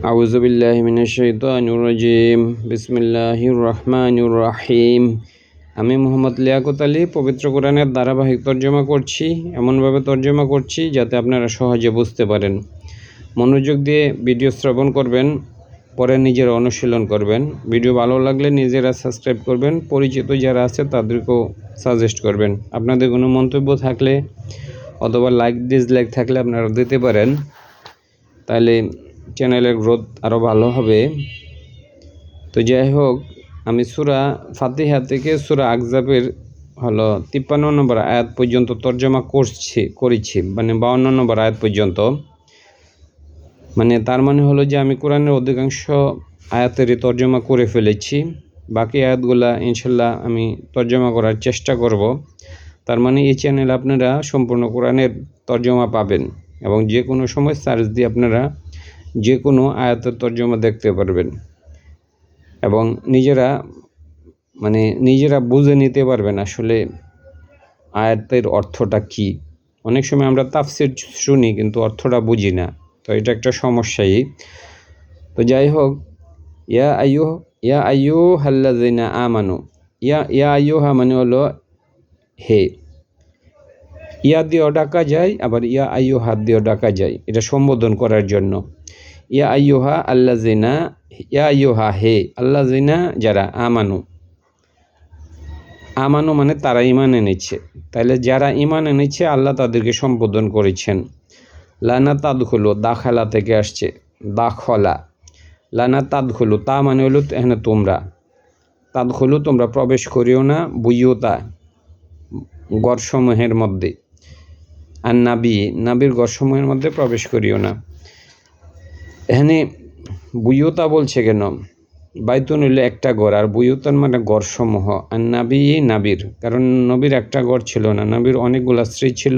أعوذ بالله من الشيطان الرجيم بسم الله الرحمن الرحيم আমি মোহাম্মদ লিয়াকত আলী পবিত্র কোরআনের ধারাবাহিক তর্জমা করছি এমনভাবে তর্জমা করছি যাতে আপনারা সহজে বুঝতে পারেন মনোযোগ দিয়ে ভিডিও শ্রবণ করবেন পরে নিজেরা অনুশীলন করবেন ভিডিও ভালো লাগলে নিজেরা সাবস্ক্রাইব করবেন পরিচিত যারা আছে তাদেরকেও সাজেস্ট করবেন আপনাদের কোনো মন্তব্য থাকলে অথবা লাইক ডিসলাইক থাকলে আপনারা দিতে পারেন তাহলে চ্যানেলের গ্রোথ আরও ভালো হবে। তো যাই হোক, আমি সুরা ফাতিহা থেকে সুরা আকজাবের হলো তিপ্পান্ন নম্বর আয়াত পর্যন্ত তর্জমা করছি, করেছি মানে বাউন্ন নম্বর আয়াত পর্যন্ত। মানে তার মানে হলো যে আমি কোরআনের অধিকাংশ আয়াতেরই তর্জমা করে ফেলেছি। বাকি আয়াতগুলা ইনশাল্লাহ আমি তর্জমা করার চেষ্টা করব। তার মানে এই চ্যানেল আপনারা সম্পূর্ণ কোরআনের তর্জমা পাবেন এবং যে কোনো সময় সার্চ দিয়ে আপনারা যে কোনো আয়াতের তর্জমা দেখতে পারবেন। এবং নিজেরা মানে নিজেরা বুঝে নিতে পারবেন আসলে আয়াতের অর্থটা কি। অনেক সময় আমরা তাফসির শুনি কিন্তু অর্থটা বুঝি না, তো এটা একটা সমস্যাই। তো যাই হোক, ইয়া আয়ু ইয়া আয়ু হাল্লাজিনা আমানু, ইয়া ইয়া আয়ু হা মানে হলো হে। ইয়া দিয়েও ডাকা যায়, আবার ইয়া আয়ু হাত দিয়েও ডাকা যায়, এটা সম্বোধন করার জন্য। ইয়া আইয়ুহা আল্লা জিনা ইয়া আইয়ুহা হে আল্লাহ জিনা যারা আমানু আমানু মানে তারা ইমান এনেছে। তাহলে যারা ইমান এনেছে, আল্লাহ তাদেরকে সম্বোধন করেছেন। লানা তাদখুলু, দাখালা থেকে আসছে। দাখলা। লানা তাদখুলু, তা মানে হলো এখানে তোমরা। তাদখুলু, তোমরা প্রবেশ করিও না বুইয়তা গড়সমূহের মধ্যে। আর নাবি নাবির গড়সমূহের মধ্যে প্রবেশ করিও না। এখানে বুয়তা বলছে কেন? বাইতুন হইলে একটা গড় আর বুয়তন মানে গড়সমূহ আর নাবি নাবির, কারণ নবীর একটা গড় ছিল না, নবীর অনেকগুলো স্ত্রী ছিল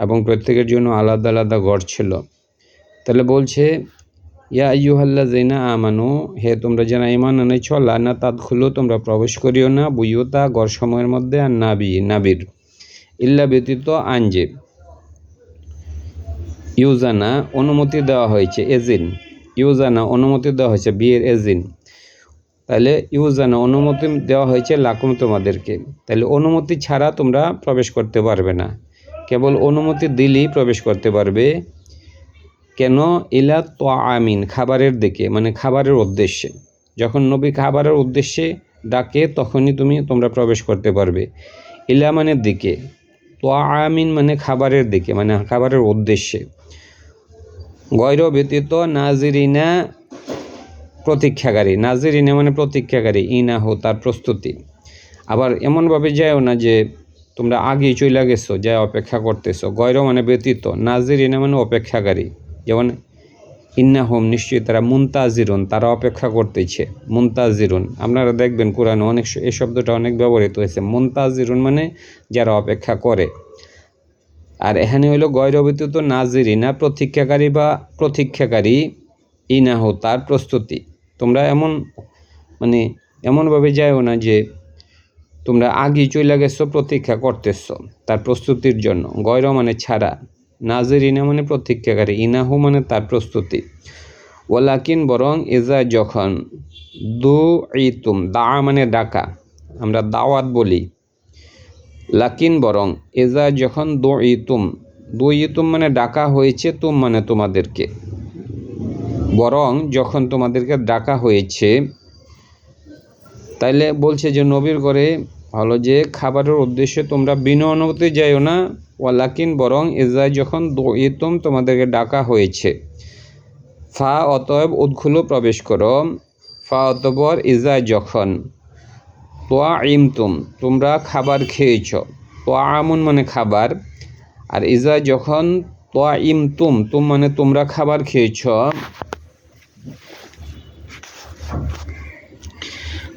এবং প্রত্যেকের জন্য আলাদা আলাদা গড় ছিল। তাহলে বলছে, ইয়া ইউহাল্লা জৈনা আমানু, হে তোমরা যেন ইমান এনেছ, লানা তাদ খুলো তোমরা প্রবেশ করিও না বুয়তা গড় সময়ের মধ্যে আর নাবি নাবির। ইল্লা ব্যতীত আঞ্জে ইউজানা অনুমতি দেওয়া হয়েছে, এজিন। ইউজানা অনুমতি দেওয়া হয়েছে, বিয়ের এজিন। তাহলে ইউজানা অনুমতি দেওয়া হয়েছে লাকুম তোমাদেরকে। তাহলে অনুমতি ছাড়া তোমরা প্রবেশ করতে পারবে না। কেবল অনুমতি দিলেই প্রবেশ করতে পারবে। কেন? ইলা তো আমিন খাবারের দিকে মানে খাবারের উদ্দেশ্যে। যখন নবী খাবারের উদ্দেশ্যে ডাকে, তখনই তুমি, তোমরা প্রবেশ করতে পারবে। ইলা মানে দিকে তো আমিন মানে খাবারের দিকে মানে খাবারের উদ্দেশ্যে। গৈর ব্যতীত নাজিরিনা প্রতীক্ষাকারী। নাজিরিনা মানে প্রতীক্ষাকারী হো তার প্রস্তুতি। আবার এমনভাবে যায়ও না যে তোমরা আগেই চলে গেছো যা অপেক্ষা করতেছো। গৈর মানে ব্যতীত, নাজিরিনা মানে অপেক্ষাকারী। যেমন ইন্না হোম নিশ্চয়ই তারা মুন্তাজিরুন, তারা অপেক্ষা করতেছে, মুন্তাজিরুন। আপনারা দেখবেন কোরআনে অনেক এই শব্দটা অনেক ব্যবহৃত হয়েছে। মুন্তাজিরুন মানে যারা অপেক্ষা করে। আর এখানে হইল গৈরবিত নাজিরি না প্রতীক্ষাকারী বা প্রতীক্ষাকারী ইনাহ তার প্রস্তুতি। তোমরা এমন মানে এমনভাবে যাইও না যে তোমরা আগেই চলে গেছো, প্রতীক্ষা করতেছ তার প্রস্তুতির জন্য। গৈর মানে ছাড়া নাজিরিনা মানে প্রতীক্ষাকারী ইনাহু মানে তার প্রস্তুতি। ওলাকিন বরং এজা যখন দু ইতুম দা মানে ডাকা, আমরা দাওয়াত বলি। লাকিন বরং, এজা যখন দো ইতুম দো ইতুম মানে ডাকা হয়েছে তুম মানে তোমাদেরকে। বরং, যখন তোমাদেরকে ডাকা হয়েছে, তাইলে বলছে যে, নবীর ঘরে হলো যে খাবারের উদ্দেশ্যে তোমরা বিনা অনুমতি যাইও না, ওয়ালাকিন বরং, এজা যখন দো ইতুম তোমাদেরকে ডাকা হয়েছে, ফা অতএব উদ্খুলো প্রবেশ করো, ফা অতবর ইজা যখন তোয়া ইমতুম তোমরা খাবার খেয়েছ। তোয়া আমন মানে খাবার। আর ইজা যখন তোয়া ইমতুম তুম মানে তোমরা খাবার খেয়েছ।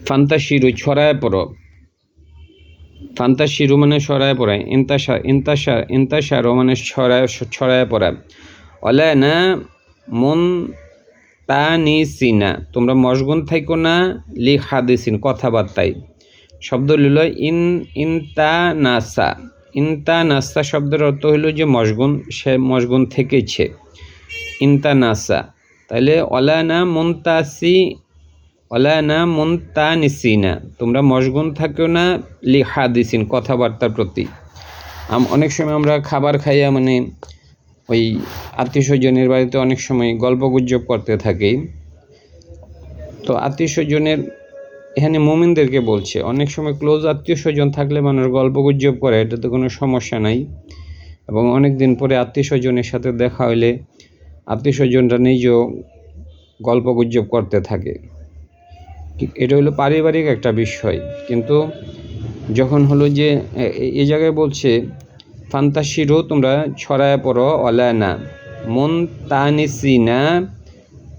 ফান্তা শিরু ছড়ায় পড়ো। ফান্তা শিরু মানে ছড়ায় পড়ায় ইন্তাসা ইন্তাসা ইন্তাসারো মানে ছড়ায় ছড়ায় অলে না মন তা নিসিনা তোমরা মশগুন থাইকো না লি হাদিসিন কথাবার্তায়। শব্দ লিল ইন ইনতা নাসা ইনতা নাসা শব্দের অর্থ হইল যে মশগুন, সে মশগুন থেকেছে। ইনতা নাসা তাহলে অলানা মুনতাসি, অলানা মুনতানিসিনা। তোমরা মশগুন থাকো না, লি হাদিসিন, কথাবার্তার প্রতি। অনেক সময় আমরা খাবার খাইয়া মানে ওই আত্মীয় স্বজনের বাড়িতে অনেক সময় গল্প গুজব করতে থাকি। তো আত্মীয় স্বজনের এখানে মোমিনদেরকে বলছে, অনেক সময় ক্লোজ আত্মীয় স্বজন থাকলে মানুষ গল্প গুজব করে, এটাতে কোনো সমস্যা নাই। এবং অনেক দিন পরে আত্মীয় স্বজনের সাথে দেখা হইলে আত্মীয় স্বজনরা নিজেও গল্প গুজব করতে থাকে। এটা হলো পারিবারিক একটা বিষয়। কিন্তু যখন হলো যে, এ- জায়গায় বলছে ফান্তাসিরও তোমরা ছড়ায় পড়ো, অলানা মন তানিসিনা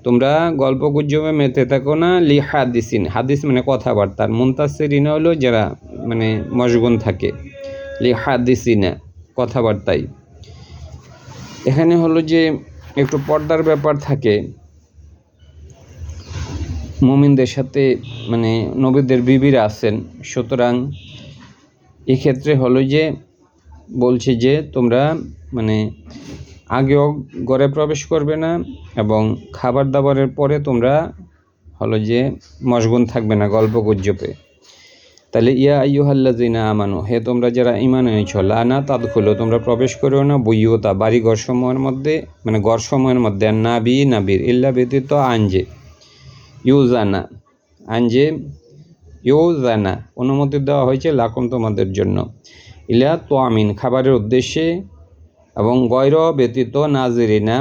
তোমরা গল্প গুজবে মেতে থাকো না, লি হাদিসিন। হাদিস মানে কথাবার্তার মুন্তাসিরিনা হলো যারা মানে মশগুন থাকে। লি হাদিসিনা কথাবার্তায় এখানে হলো যে একটু পর্দার ব্যাপার থাকে। মুমিনদের সাথে মানে নবীদের বিবিরা আছেন। সুতরাং এক্ষেত্রে হলো যে বলছে যে তোমরা মানে আগেও ঘরে প্রবেশ করবে না এবং খাবার দাবারের পরে তোমরা হলো যে মশগুন থাকবে না, গল্প গুজবে। তাহলে, ইয়া আইয়ুহাল্লাযিনা আমানো, হে তোমরা যারা ঈমান এনেছো, লানা তাদখুলু, তোমরা প্রবেশ করো না বুইয়ুতা বাড়ি ঘর সমূহের মধ্যে মানে ঘর সমূহের মধ্যে আর নাবি নাবির, ইল্লা ব্যতীত আঞ্জে ইউজানা আঞ্জে ইউজানা অনুমতি দেওয়া হয়েছে লাকুম তোমাদের জন্য। ইলা তো আমিন খাবারের উদ্দেশ্যে এবং গৈর ব্যতীত নাজিরিনা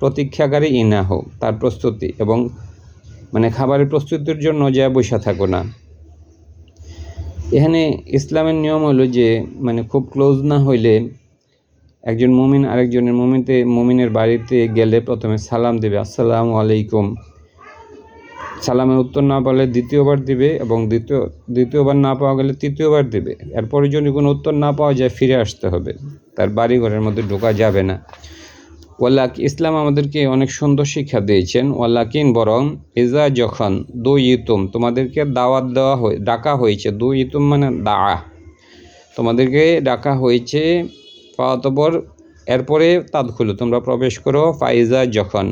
প্রতীক্ষাকারী ইনা হোক তার প্রস্তুতি এবং মানে খাবারের প্রস্তুতির জন্য যা বসে থাকো না। এখানে ইসলামের নিয়ম হলো যে মানে খুব ক্লোজ না হইলে একজন মুমিন আরেকজনের মুমিনতে, মুমিনের বাড়িতে গেলে প্রথমে সালাম দেবে, আসসালামু আলাইকুম। সালামের উত্তর না পারলে দ্বিতীয়বার দিবে এবং দ্বিতীয়, দ্বিতীয়বার না পাওয়া গেলে তৃতীয়বার দিবে। এরপরে যদি কোনো উত্তর না পাওয়া যায়, ফিরে আসতে হবে। তার বাড়ি ঘরের মধ্যে ঢোকা যাবে না। ওয়াল্লাক ইসলাম আমাদেরকে অনেক সুন্দর শিক্ষা দিয়েছেন। ওয়াল্লাকিন বরং, ইজা যখন দুই ইতুম তোমাদেরকে দাওয়াত দেওয়া হয়ে ডাকা হয়েছে। দুই ইতুম মানে দা। তোমাদেরকে ডাকা হয়েছে অতপর এরপরে তাদখুলু, তোমরা প্রবেশ করো ফাইজা যখন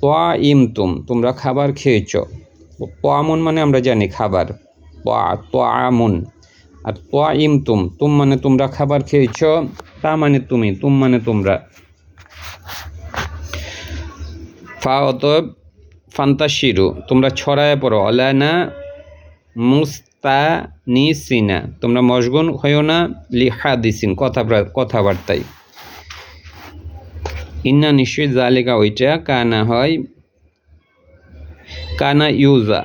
তোয়া ইমতুম তোমরা খাবার খেয়েছ। তোয়ামুন মানে আমরা জানি খাবার। তোয়া তোয়ামুন আর তোয়া ইমতুম তুম মানে তোমরা খাবার খেয়েছ, তা মানে তুমি, তুম মানে তোমরা। ফা অতএব ফান্তাশিরু তোমরা ছড়ায় পড়ো। অলানা মুস্তা নিসিনা তোমরা মশগুন হইও না লিহা দিসিন কথা কথাবার্তায়। ইন্না নিশ্চয়ই জালিকা ওইটা, কানা হয়, কানা ইউজা।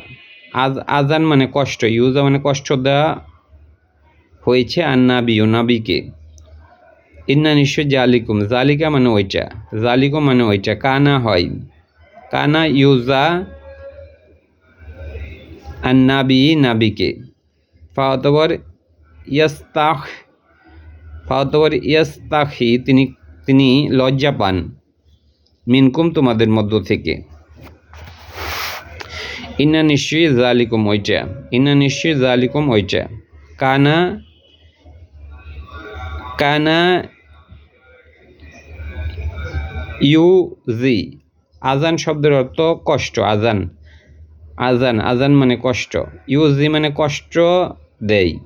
আজ, আজান মানে কষ্ট, ইউজা মানে কষ্ট দেওয়া হয়েছে আর নাবিও নাবিকে। ইন্না নিশ্চয় জালিকুম, জালিকা মানে ওইটা জালিকুম মানে ওইটা, কানা হয়। কানা ইউজা আর নাবি, নাবিকে। ফাওয়াতবর ইয়াস্তাখ ফাওয়াতবর ইয়াস্তাখি তিনি তিনি লজ্জা পান। মিনকুম তোমাদের মধ্য থেকে। ইন্না নিশ্চয়ই জালিকুম ওইটা। ইন্না নিশ্চয়ই জালিকুম ওইটা। কানা কানা ইউ জি আজান শব্দের অর্থ কষ্ট, আজান। আজান আজান মানে কষ্ট। ইউজি মানে কষ্ট দেয়।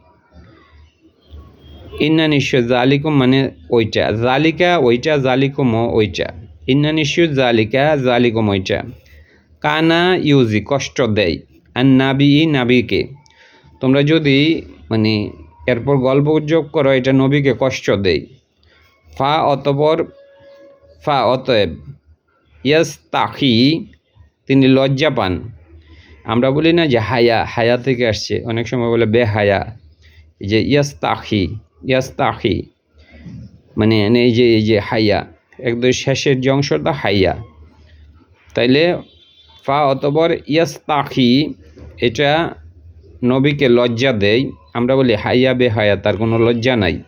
ইন্না নিশ্চয় জালিকুম মানে ওইটা। জালিকা ওইটা, জালিকুম ওইটা। ইন্না নিশ্চয় জালিকা, জালিকুম ওইটা। কানা ইউজি, কষ্ট দেয়। আর নাবি ই নাবিকে। তোমরা যদি মানে এরপর গল্প উদ্যোগ করো, এটা নবীকে কষ্ট দেয়। ফা অতপর, ফা অতএব। ইয়াস তাকি, তিনি লজ্জা পান। আমরা বলি না যে হায়া হায়া থেকে আসছে। অনেক সময় বলে বেহায়া এই যে ইয়াস তাকি। ইয়াস তাকি মানে এই যে এই যে হাইয়া, একদম শেষের যে অংশটা হাইয়া। তাইলে ফা অতবর ইয়াস তাকি এটা নবীকে লজ্জা দেয়। আমরা বলি হাইয়া বে হায়া তার কোনো লজ্জা নাই।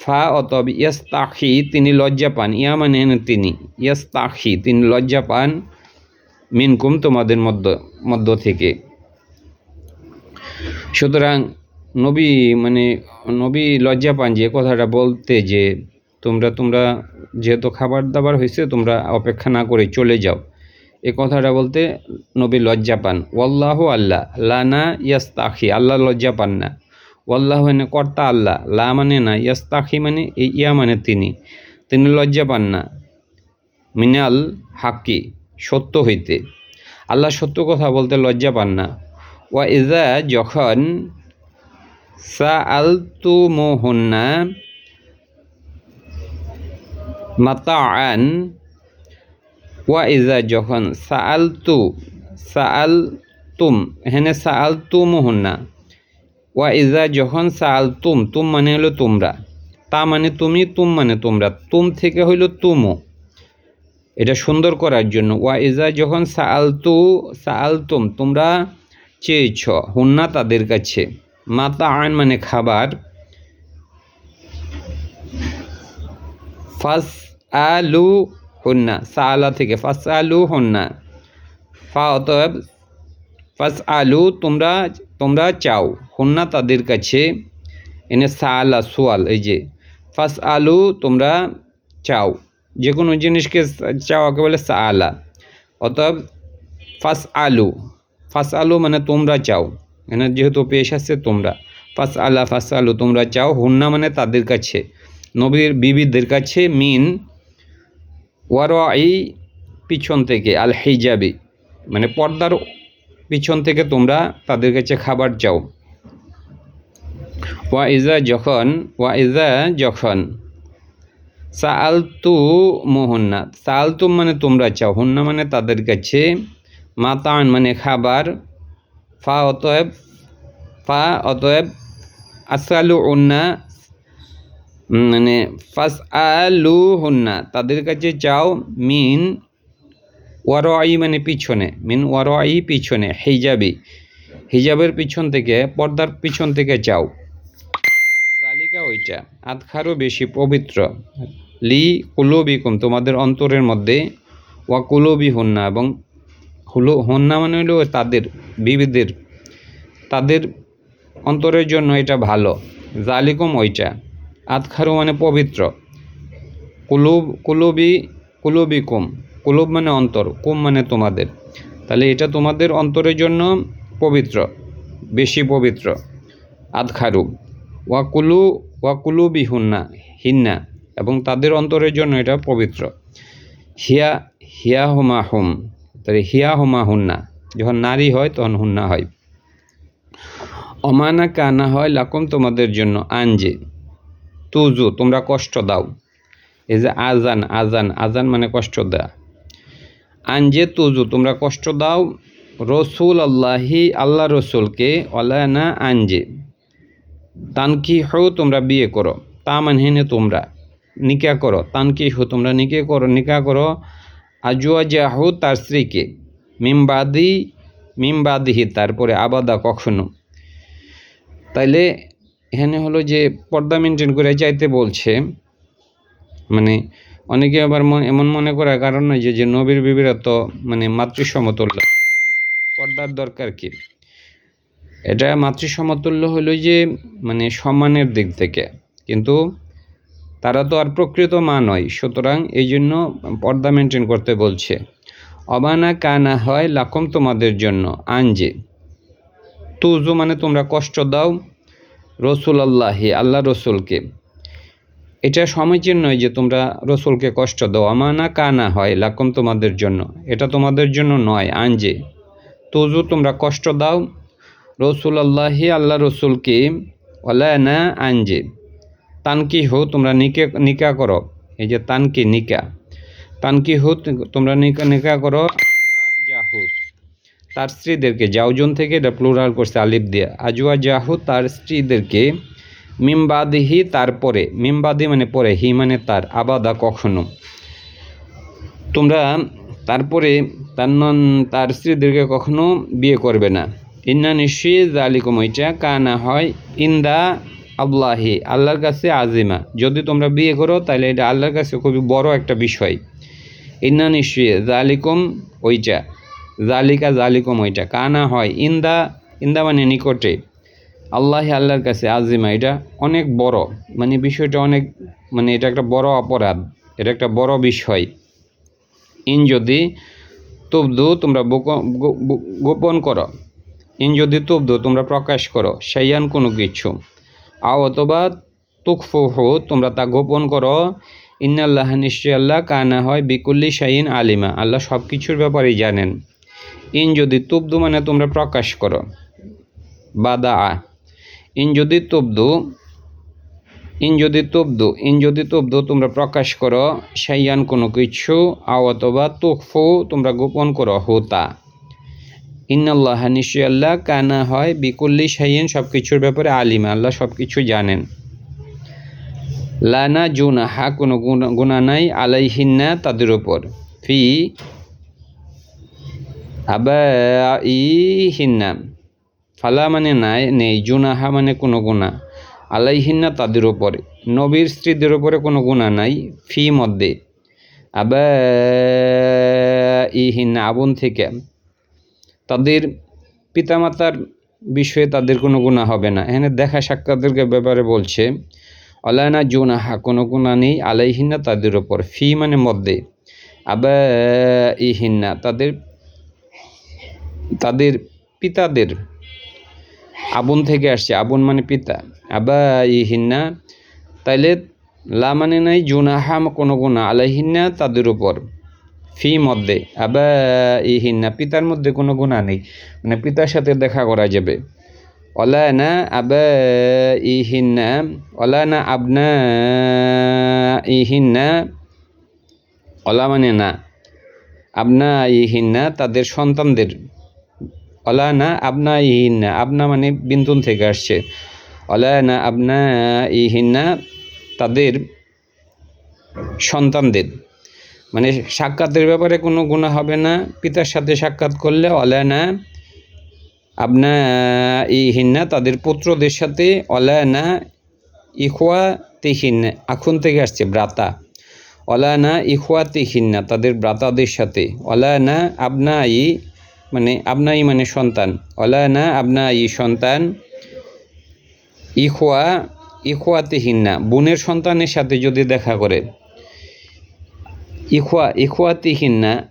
ফা অতব ইয়াস তাকি তিনি লজ্জা পান। ইয়া মানে তিনি। ইয়াস তাকি তিনি লজ্জা পান মিনকুম তোমাদের মধ্য মধ্য থেকে। সুতরাং নবী মানে নবী লজ্জা পান যে কথাটা বলতে যে তোমরা তোমরা যেহেতু খাবার দাবার হয়েছে, তোমরা অপেক্ষা না করে চলে যাও। এ কথাটা বলতে নবী লজ্জা পান। ওয়াল্লাহ আল্লাহ, লানা ইয়াস্তাখি, আল্লাহ লজ্জা পান না। ওয়াল্লাহ মানে কর্তা আল্লাহ, লা মানে না, ইয়াস্তাখি মানে ইয়া মানে তিনি। তিনি লজ্জা পান না। মিনাল হাক্কি, সত্য হইতে। আল্লাহ সত্য কথা বলতে লজ্জা পান না। ওয়া ইজা যখন সা আল তু মোহন্না মাতা আন ওয়া ইজা যখন সাআল তু সাআল তুম এখানে মোহন্না ওয়া ইজা যখন সাআল তুম মানে হলো তোমরা। তা মানে তুমি, তুম মানে তোমরা। তুম থেকে হইল তুমো। এটা সুন্দর করার জন্য। ওয়া ইজা যখন সাআল তু সাআল তুম তোমরা চেয়েছ, হুন্না তাদের কাছে। মাতা আন মানে খাবার। ফাস আলু হন্না সালা থেকে ফাস আলু হন্না ফা অতএব ফাস আলু তোমরা তোমরা চাও। হন্না তাদের কাছে, এনে সালা সোয়াল, এই যে। ফাস আলু তোমরা চাও। যে কোনো জিনিসকে চাওয়াকে বলে সালা অতএব ফাস আলু ফাস আলু মানে তোমরা চাও। এখানে যেহেতু পেশ আসছে তোমরা। ফাস আল্লাহ ফাস আলু তোমরা চাও হুন্না মানে তাদের কাছে। নবীর বিবিদের কাছে মিন ওয়ারই পিছন থেকে, আল হিজাবি মানে পর্দার পিছন থেকে তোমরা তাদের কাছে খাবার চাও। ওয়া ইজা যখন, ওয়া ইজা যখন, সাআলতু মোহন্না, সাআলতু মানে তোমরা চাও, হন্না মানে তাদের কাছে, মাতান মানে খাবার ফা অতএব ফা অতএব আসালু উন্না মানে ফাস আলু হুন্না তাদের কাছে চাও মিন ওয়ারোয়াই মানে পিছনে, মিন ওয়ারোয়াই পিছনে, হিজাবি, হিজাবের পিছন থেকে, পর্দার পিছন থেকে চাও জালিকা ওইটা আতখারও বেশি পবিত্র। লি কুলবিকুম, তোমাদের অন্তরের মধ্যে, ওয়া কুলবি হন্না এবং হুলো হন্না মানে হলো তাদের, বিবিদের, তাদের অন্তরের জন্য এটা ভালো। জালিকুম ওইটা। আতখারু মানে পবিত্র। কুলুব, কুলুবি কুলুবি কুম কুলুব মানে অন্তর, কুম মানে তোমাদের। তাহলে এটা তোমাদের অন্তরের জন্য পবিত্র, বেশি পবিত্র। আতখারু। ওয়াকুলু ওয়াকুলুবি হুন্না, হিন্না, এবং তাদের অন্তরের জন্য এটা পবিত্র। হিয়া হিয়া হুমা হুম। তাহলে হিয়া হুমা হুন্না। যখন নারী হয়, তখন হুন্না হয়। অমানা কানা হয় লাকুম তোমাদের জন্য আঞ্জে তুজু, তোমরা কষ্ট দাও। এই যে আজান আজান আজান মানে কষ্ট দেয়া। আঞ্জে তুজু, তোমরা কষ্ট দাও। রসুল আল্লাহি আল্লাহ রসুলকে, অলানা আঞ্জে তানকি হো তোমরা বিয়ে করো। তা মানে তোমরা নিকা করো। তানকি হো তোমরা নিকে করো, নিকা করো। আজুয়া জাহু তার স্ত্রীকে। মিমবাদি মিমবাদিহি তারপরে আবাদা কখনো। তাইলে এখানে হলো যে পর্দা মেনটেন করে চাইতে বলছে। মানে অনেকে আবার এমন মনে করার কারণ নয় যে যে নবীর বিবিরা তো মানে মাতৃসমতুল্য। পর্দার দরকার কি? এটা মাতৃসমতুল্য হলো যে মানে সম্মানের দিক থেকে। কিন্তু তারা তো আর প্রকৃত মা নয়, সুতরাং এই জন্য পর্দা মেনটেন করতে বলছে। অবানা কানা হয় লাকম তোমাদের জন্য আঞ্জে তুজু মানে তোমরা কষ্ট দাও রসুল আল্লাহি আল্লাহ রসুলকে। এটা সমীচীন নয় যে তোমরা রসুলকে কষ্ট দাও। আমানা কানা হয় লাকম তোমাদের জন্য, এটা তোমাদের জন্য নয় আঞ্জে তুজু তোমরা কষ্ট দাও রসুল আল্লাহি আল্লাহ রসুলকে না আঞ্জে তানকি হো তোমরা নিকে, নিকা করো। এই যে তানকি, নিকা। তানকি হো তোমরা নিকা নিকা করো। জাহুদ, তার স্ত্রীদেরকে, জাউজন থেকে এটা প্লুরাল করছে, আলিফ দিয়ে। আজুয়া জাহু তার স্ত্রীদেরকে, মিমবাদিহি তারপরে মিমবাদি মানে পরে, হি মানে তার, আবাদা কখনো। তোমরা তারপরে, তার নন, তার স্ত্রীদেরকে কখনো বিয়ে করবে না। ইন্না নিশ্চয়ই জালিকুম ওইটা, কানা হয় ইন্দা আল্লাহি, আল্লাহর কাছে আজিমা। যদি তোমরা বিয়ে করো, তাহলে এটা আল্লাহর কাছে খুবই বড় একটা বিষয়। ইন্না নিশ্চয়ই জালিকুম ওইটা, জালিকা জালিকুম ওইটা, কানা হয় ইন্দা ইন্দা মানে নিকটে। আল্লাহ আল্লাহর কাছে আজিমা, এটা অনেক বড়। মানে বিষয়টা অনেক মানে এটা একটা বড় অপরাধ, এটা একটা বড় বিষয়। ইন যদি তুবদু, তোমরা গোপন করো। ইন যদি তুবদু, তোমরা প্রকাশ করো, সেইয়ান কোনো কিছু। আও অথবা তুকফুহু তোমরা তা গোপন করো। ইন্নাল্লাহ নিশ্চয় আল্লাহ কানা হয় বিকুল্লি শাহিন আলিমা, আল্লাহ সব কিছুর ব্যাপারেই জানেন। ইন যদি তুবদু মানে তোমরা প্রকাশ করো। বাদা আ ইন যদি তুবদু, ইন যদি তবদু, ইন যদি তবদু তোমরা প্রকাশ করো সাইয়ান কোনো কিছু, আও অথবা তুকফু তোমরা গোপন করো, হোতা। ইন্নাল্লাহ নিশ্চয় আল্লাহ কানা হয় বিকুল্লি সাইয়েন সব কিছুর ব্যাপারে আলিমা, আল্লাহ সব কিছু জানেন। লানা জুনাহা, কোনো গুণা- নাই, আলাইহিন্না তাদের উপর। ফি আবাইহিন্না ফালা মানে নাই, নেই, জুনাহা মানে কোনো গুণা আলাইহিন্না তাদের উপরে, নবীর স্ত্রীদের উপরে কোনো গুণা নাই, ফি মধ্যে। আবা ইহিন্না আগুন থেকে। তাদের পিতামাতার বিষয়ে তাদের কোনো গুণা হবে না। এখানে দেখা সাক্ষাতের ব্যাপারে বলছে অলায়না জুনাহা, কোনো গুণা নেই আলাইহিন্না তাদের ওপর ফি মানে মধ্যে। আবা ইহিন্না তাদের তাদের পিতাদের আবুন থেকে আসছে। আবুন মানে পিতা। আবা ইহিন্না তাইলে লা মানে নাই জুনাহা, কোনো গুণা আলাইহিন্না তাদের উপর। ফি মধ্যে আবা ইহিন্না পিতার মধ্যে কোনো গুণা নেই। মানে পিতার সাথে দেখা করা যাবে। অলায়না আবা ইহিন্না অলায়না আবনা ইহিন্না অলা মানে না আবনা ইহিন্না তাদের সন্তানদের। অলানা আবনা ইহিন্না আবনা মানে বিন্দুন থেকে আসছে। অলানা আবনা ইহিন্না তাদের সন্তানদের। মানে সাক্ষাতের ব্যাপারে কোনো গুণা হবে না। পিতার সাথে সাক্ষাৎ করলে অলানা আবনা ইহিন্না তাদের পুত্রদের সাথে অলানা ইহুয়া তিহিন্না আখুন থেকে আসছে ব্রাতা অলানা ইহুয়া তিহিন্না তাদের ব্রাতাদের সাথে। অলানা আবনা ই মানে আবনাই মানে সন্তান। অলানা আবনাই সন্তান ইখোয়া ইখোয়াতিহিন্না বোনের সন্তানের সাথে যদি দেখা করে। ইখোয়া, ইখোয়াতিহিন্না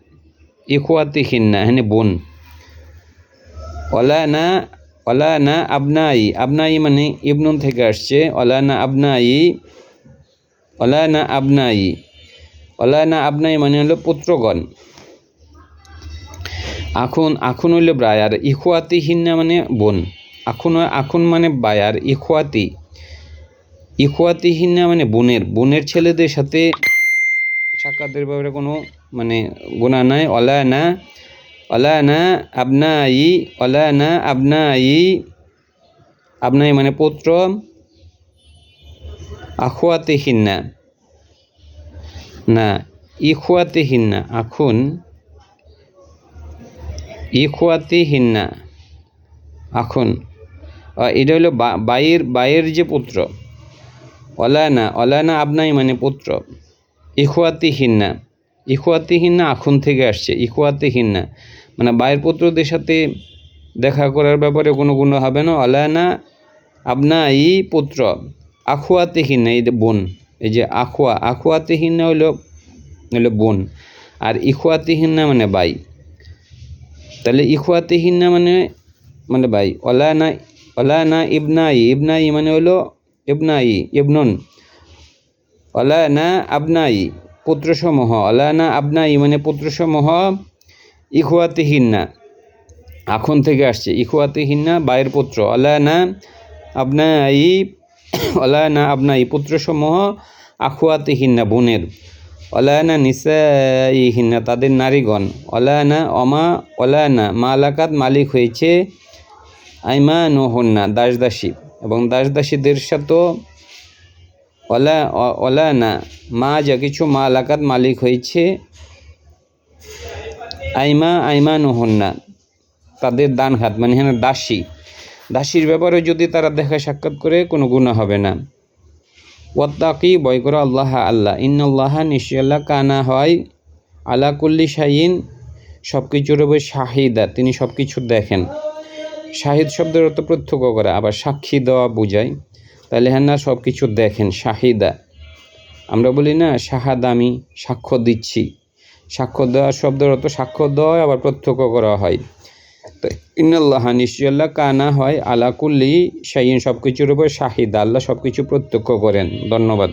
ইখোয়াতিহিন্না হ্যাঁ বোন। অলানা অলানা আবনাই আবনাই মানে ইবনুন থেকে আসছে। অলা অলানা আবনাই অলানা আবনাই অলানা আবনাই মানে হলো পুত্রগণ। আখুন আখুন হইল ব্রায়ার ইখুয়াতি হিন্না মানে বোন। আখুন আখুন মানে বায়ার ইখুয়াতি ইখুয়াতি। হিন্না মানে বোনের। বোনের ছেলেদের সাথে সাক্ষাতের ব্যাপারে কোনো মানে গুণা নাই। অলানা অলানা না অলানা আবনাই আবনাই মানে পুত্র আখুয়াতি হিন্না না ইখুয়াতি হিন্না আখুন। ইখুয়াতি হিন্না এখন আহ, এটা হলো বাইয়ের বাইয়ের যে পুত্র। অলায়না অলায়না আপনাই মানে পুত্র। ইখুয়াতি হিন্না ইখুয়াতি হিন্না আখুন থেকে আসছে ইখুয়াতি হিন্না মানে বাইয়ের পুত্রদের সাথে দেখা করার ব্যাপারে কোনো গুণ হবে না। অলায়না আবনাই পুত্র আখুয়াতি হিন্না এই বোন, এই যে আখুয়া আখুয়াতি হিন্না হলো হলো বোন, আর ইখুয়াতি হিন্না মানে বাই। তাহলে ইখওয়াতিহিন্না মানে মানে ভাই অলানা অলানা ইবনাই ইবনাই মানে হলো ইবনাই, ইবনুন। অলানা আবনাই, পুত্রসমূহ অলানা আবনাই মানে পুত্রসমূহ, ইখওয়াতিহিন্না। এখন থেকে আসছে, ইখওয়াতিহিন্না বাইয়ের পুত্র। অলানা আবনাই অলানা আবনাই, পুত্রসমূহ আখুয়াতিহিন্না বোনের। অলায়না নিসাইহিন্না, তাদের নারীগণ। অলায়না অমা অলায়না মালাকাত মালিক হয়েছে আইমা নহন্না দাস দাসী এবং দাস দাসীদের সাথেও অ- অলায়না মা যা কিছু মা মালাকাত মালিক হয়েছে আইমা আইমা নহন্না তাদের দান হাত মানে হ্যাঁ দাসী। দাসীর ব্যাপারে যদি তারা দেখা সাক্ষাৎ করে, কোনো গুণা হবে না। ওয়াত্তাকি বয় করো আল্লাহ আল্লাহ। ইন্নআল্লাহ নিশ্চয় আল্লাহ কানা হয়, আলা কুল্লি শাহিন সব কিছুর উপর শাহিদা, তিনি সব কিছু দেখেন। শাহিদ শব্দের অর্থ প্রত্যক্ষ করা, আবার সাক্ষী দেওয়া বোঝায়। তাহলে হ্যাঁ না সব কিছু দেখেন, শাহিদা। আমরা বলি না, শাহাদ আমি সাক্ষ্য দিচ্ছি। সাক্ষ্য দেওয়ার শব্দের অর্থ সাক্ষ্য দেওয়া আবার প্রত্যক্ষ করা হয়। তো ইন্নাল্লাহ নিশ্চয় আল্লাহ কানা হয় আলাকুল্লি সাইন সব কিছুর উপর শাহিদা। আল্লাহ সব কিছু প্রত্যক্ষ করেন। ধন্যবাদ।